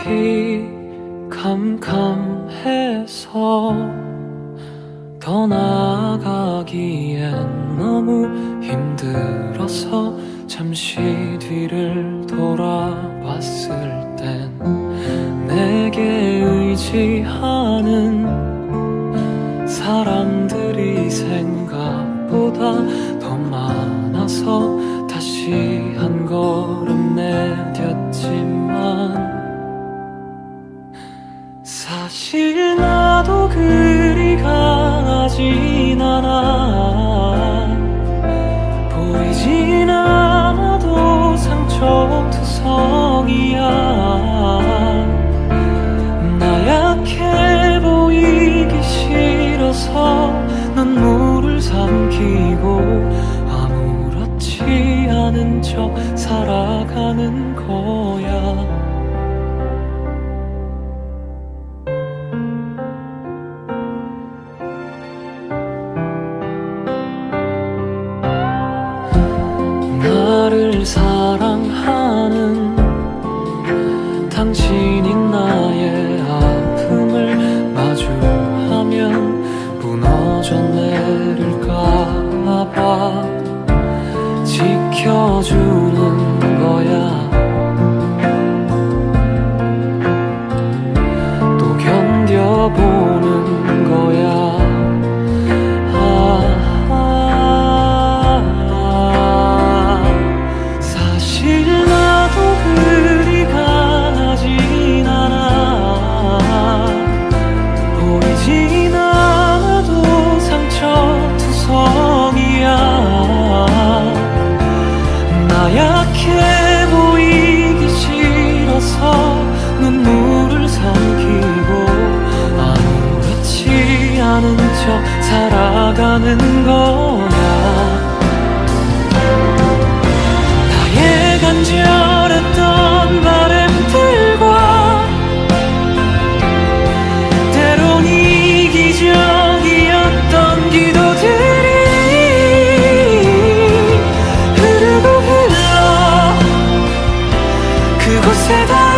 앞이 캄캄해서 더 나아가기엔 너무 힘들어서 잠시 뒤를 돌아봤을 땐 내게 의지하는 사람들이 생각보다 더 많아서 다시 한걸 나도 그리 강하진 않아. 보이진 않아도 상처투성이야. 나 약해 보이기 싫어서 눈물을 삼키고 아무렇지 않은 척 살아가는 거야 나를 사랑하는 당신이 나의 아픔을 마주하면 무너져 내릴까봐 지켜주 성이야. 나 약해 보이기 싫어서 눈물을 삼키고 아무렇지 않은 척 살아가는 거야 곳에 닿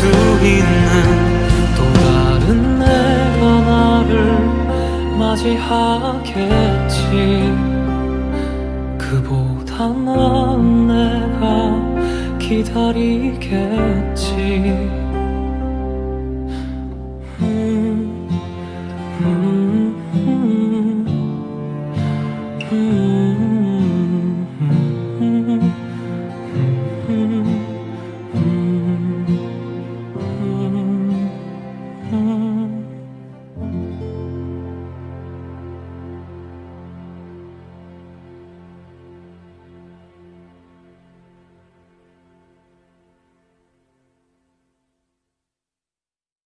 수 있는 또 다른 내가 나를 맞이하겠지. 그보다 나은 내가 기다리겠지